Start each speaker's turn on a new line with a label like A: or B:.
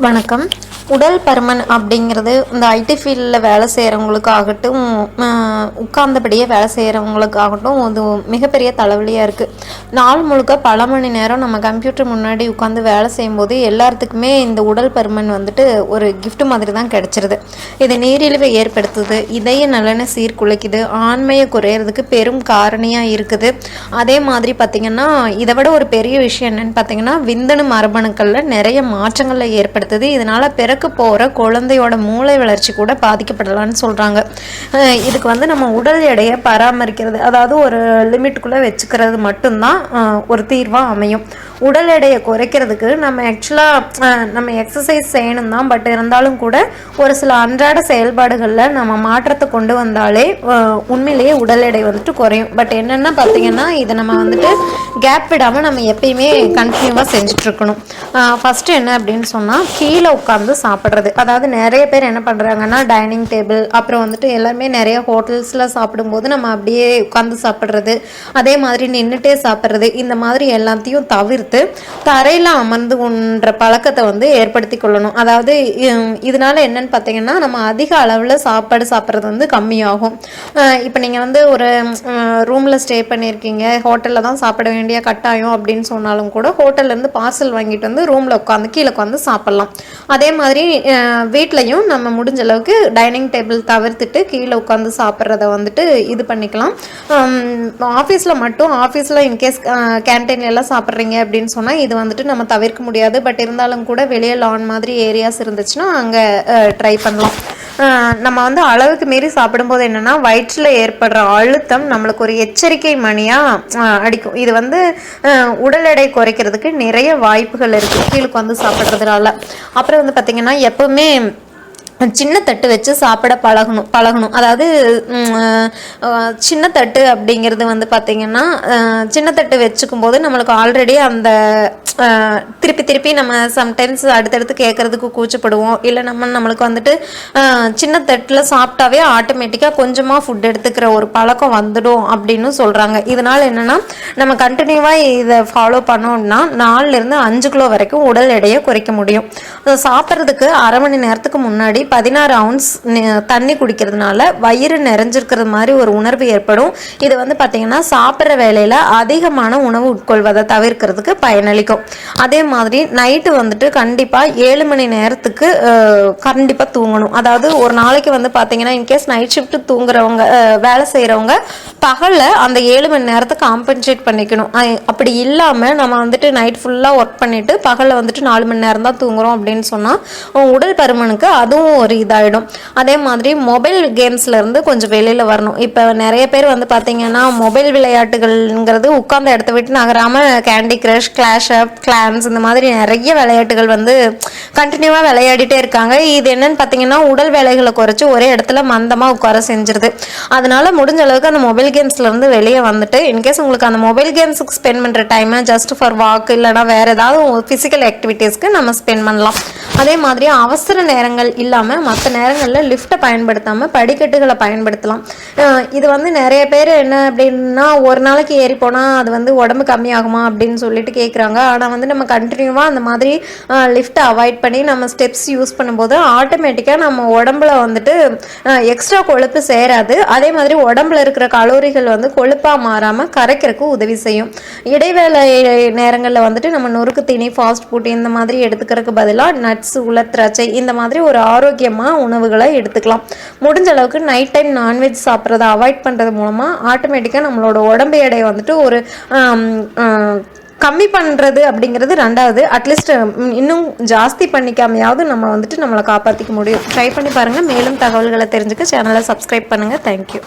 A: வணக்கம். உடல் பருமன் அப்படிங்கிறது இந்த ஐடி ஃபீல்டில் வேலை செய்கிறவங்களுக்காகட்டும் உட்கார்ந்தபடியே வேலை செய்கிறவங்களுக்காகட்டும் அது மிகப்பெரிய தலைவலியாக இருக்குது நாள் முழுக்க பல மணி நேரம் நம்ம கம்ப்யூட்டர் முன்னாடி உட்காந்து வேலை செய்யும்போது எல்லாத்துக்குமே இந்த உடல் பருமன் வந்துட்டு ஒரு கிஃப்ட் மாதிரி தான் கிடச்சிருது. இது நீரிழிவை ஏற்படுத்துது இதய நலனை சீர்குலைக்குது ஆண்மையை குறையிறதுக்கு பெரும் காரணியாக இருக்குது. அதே மாதிரி பார்த்திங்கன்னா இதை விட ஒரு பெரிய விஷயம் என்னென்னு பார்த்தீங்கன்னா விந்தணு மரபணுக்களில் நிறைய மாற்றங்களை ஏற்படுத்துது. இதனால் பிற பிறக்க போகிற குழந்தையோட மூளை வளர்ச்சி கூட பாதிக்கப்படலாம்னு சொல்கிறாங்க இதுக்கு வந்து நம்ம உடல் எடையை பராமரிக்கிறது அதாவது ஒரு லிமிட்டுக்குள்ளே வச்சுக்கிறது மட்டும்தான் ஒரு தீர்வாக அமையும். உடல் எடையை குறைக்கிறதுக்கு நம்ம ஆக்சுவலாக நம்ம எக்ஸசைஸ் செய்யணும் தான் பட் இருந்தாலும் கூட ஒரு சில அன்றாட செயல்பாடுகளில் நம்ம மாற்றத்தை கொண்டு வந்தாலே உண்மையிலேயே உடல் எடை வந்துட்டு குறையும். பட் என்னென்னா பார்த்தீங்கன்னா இதை நம்ம வந்துட்டு கேப் விடாமல் நம்ம எப்பயுமே கண்டினியூவாக செஞ்சுட்ருக்கணும் ஃபஸ்ட்டு என்ன அப்படின்னு சொன்னால் கீழே உட்காந்து சாப்பிட்றது. அதாவது நிறைய பேர் என்ன பண்ணுறாங்கன்னா டைனிங் டேபிள் அப்புறம் வந்துட்டு எல்லாருமே நிறைய ஹோட்டல்ஸில் சாப்பிடும்போது நம்ம அப்படியே உட்காந்து சாப்பிட்றது. அதே மாதிரி நின்றுட்டே சாப்பிட்றது. இந்த மாதிரி எல்லாத்தையும் தவிர்த்து தரையில் அமர்ந்து உண்ற பழக்கத்தை வந்து ஏற்படுத்தி கொள்ளணும். அதாவது இதனால என்னன்னு பார்த்தீங்கன்னா நம்ம அதிக அளவில் சாப்பாடு சாப்பிட்றது வந்து கம்மியாகும். இப்போ நீங்கள் வந்து ஒரு ரூமில் ஸ்டே பண்ணியிருக்கீங்க. ஹோட்டலில் தான் சாப்பிட வேண்டிய கட்டாயம் அப்படின்னு சொன்னாலும் கூட ஹோட்டல்லேருந்து பார்சல் வாங்கிட்டு வந்து ரூமில் உட்காந்து கீழே உட்காந்து சாப்பிட்லாம். அதே மாதிரி வீட்லேயும் நம்ம முடிஞ்ச அளவுக்கு டைனிங் டேபிள் தவிர்த்துட்டு கீழே உட்காந்து சாப்பிட்றத வந்துட்டு இது பண்ணிக்கலாம். ஆஃபீஸில் மட்டும் ஆஃபீஸில் இன்கேஸ் கேன்டீன்ல எல்லாம் சாப்பிட்றீங்க அப்படின்னு சொன்னால் இது வந்துட்டு நம்ம தவிர்க்க முடியாது. பட் இருந்தாலும் கூட வெளியே லான் மாதிரி ஏரியாஸ் இருந்துச்சுன்னா அங்கே ட்ரை பண்ணலாம். நம்ம வந்து அளவுக்கு மீறி சாப்பிடும்போது என்னென்னா வயிற்றில் ஏற்படுற அழுத்தம் நம்மளுக்கு ஒரு எச்சரிக்கை மணியாக அடிக்கும். இது வந்து உடல் எடை குறைக்கிறதுக்கு நிறைய வாய்ப்புகள் இருக்குது கீழுக்கு வந்து சாப்பிட்றதுனால. அப்புறம் வந்து பார்த்திங்கன்னா எப்போவுமே சின்ன தட்டு வச்சு சாப்பிட பழகணும் பழகணும். அதாவது சின்ன தட்டு அப்படிங்கிறது வந்து பார்த்திங்கன்னா சின்ன தட்டு வச்சுக்கும் போது நம்மளுக்கு ஆல்ரெடி அந்த திருப்பி திருப்பி நம்ம சம்டைம்ஸ் அடுத்தடுத்து கேட்குறதுக்கு கூச்சப்படுவோம். இல்லை நம்ம நம்மளுக்கு வந்துட்டு சின்ன தட்டில் சாப்பிட்டாவே ஆட்டோமேட்டிக்காக கொஞ்சமாக ஃபுட் எடுத்துக்கிற ஒரு பழக்கம் வந்துடும் அப்படின்னு சொல்கிறாங்க இதனால் என்னென்னா நம்ம கண்டினியூவாக இதை ஃபாலோ பண்ணோம்னா நாலுலேருந்து அஞ்சு கிலோ வரைக்கும் உடல் எடையை குறைக்க முடியும். சாப்பிட்றதுக்கு அரை மணி நேரத்துக்கு முன்னாடி பதினாறு அவுன்ஸ் தண்ணி குடிக்கிறதுனால வயிறு நிறைஞ்சிருக்கிறது மாதிரி ஒரு உணர்வு ஏற்படும். இது வந்து பார்த்திங்கன்னா சாப்பிட்ற வேலையில் அதிகமான உணவு உட்கொள்வதை தவிர்க்கிறதுக்கு பயனளிக்கும். அதே மாதிரி நைட்டு வந்துட்டு கண்டிப்பாக ஏழு மணி நேரத்துக்கு கண்டிப்பாக தூங்கணும். அதாவது ஒரு நாளைக்கு வந்து பார்த்தீங்கன்னா இன்கேஸ் நைட் ஷிஃப்ட் தூங்குறவங்க வேலை செய்கிறவங்க பகலில் அந்த ஏழு மணி நேரத்தை காம்பன்சேட் பண்ணிக்கணும். அப்படி இல்லாமல் நம்ம வந்துட்டு நைட் ஃபுல்லாக ஒர்க் பண்ணிவிட்டு பகலில் வந்துட்டு நாலு மணி நேரம் தான் தூங்குறோம் அப்படின்னு சொன்னால் உடல் பருமனுக்கு அதுவும் ஒரு இதாகிடும் அதே மாதிரி மொபைல் கேம்ஸ்லேருந்து கொஞ்சம் வெளியில் வரணும். இப்போ நிறைய பேர் வந்து பார்த்தீங்கன்னா மொபைல் விளையாட்டுகள்ங்கிறது உட்கார்ந்த இடத்த விட்டு நகராமல் candy crush clash of clans இந்த மாதிரி நிறைய விளையாட்டுகள் வந்து கண்டினியூவாக விளையாடிட்டே இருக்காங்க. இது என்னன்னு பார்த்தீங்கன்னா உடல் வேலைகளை குறைச்சி ஒரே இடத்துல மந்தமாக உட்கார செஞ்சிருது. அதனால முடிஞ்ச அளவுக்கு அந்த மொபைல் கேம்ஸ்லேருந்து வெளியே வந்துட்டு இன்கேஸ் உங்களுக்கு அந்த மொபைல் கேம்ஸுக்கு ஸ்பெண்ட் பண்ணுற டைமை ஜஸ்ட் ஃபார் வாக் இல்லைனா வேறு ஏதாவது ஃபிசிக்கல் ஆக்டிவிட்டீஸ்க்கு நம்ம ஸ்பெண்ட் பண்ணலாம். அதே மாதிரி அவசர நேரங்கள் இல்லாமல் மற்ற நேரங்களில் லிஃப்ட்டை பயன்படுத்தாமல் படிக்கட்டுகளை பயன்படுத்தலாம். இது வந்து நிறைய பேர் என்ன அப்படின்னா ஒரு நாளைக்கு ஏறி போனால் அது வந்து உடம்பு கம்மியாகுமா அப்படின்னு சொல்லிட்டு கேட்குறாங்க ஆனால் வந்து நம்ம கண்டினியூவாக அந்த மாதிரி லிஃப்ட்டை அவாய்ட் பண்ணி நம்ம ஸ்டெப்ஸ் யூஸ் பண்ணும்போது ஆட்டோமேட்டிக்காக நம்ம உடம்புல வந்துட்டு எக்ஸ்ட்ரா கொழுப்பு சேராது. அதே மாதிரி உடம்புல இருக்கிற கலோரிகள் வந்து கொழுப்பாக மாறாமல் கரைக்கிறதுக்கு உதவி செய்யும். இடைவேளை நேரங்களில் வந்துட்டு நம்ம நொறுக்கு தீனி ஃபாஸ்ட் ஃபுட் இந்த மாதிரி எடுத்துக்கிறதுக்கு பதிலாக நட்ஸ் உலத்திராட்சை இந்த மாதிரி ஒரு ஆரோக்கியமாக உணவுகளை எடுத்துக்கலாம். முடிஞ்ச அளவுக்கு நைட் டைம் நான்வெஜ் சாப்பிட்றத அவாய்ட் பண்ணுறது மூலமாக ஆட்டோமேட்டிக்காக நம்மளோட உடம்பு எடை வந்துட்டு ஒரு கம்மி பண்ணுறது அப்படிங்கிறது ரெண்டாவது. அட்லீஸ்ட் இன்னும் ஜாஸ்தி பண்ணிக்காமையாவது நம்ம வந்துட்டு நம்மளை காப்பாற்றிக்க முடியும். ட்ரை பண்ணி பாருங்கள் மேலும் தகவல்களை தெரிஞ்சுக்க சேனலை சப்ஸ்கிரைப் பண்ணுங்கள் தேங்க்யூ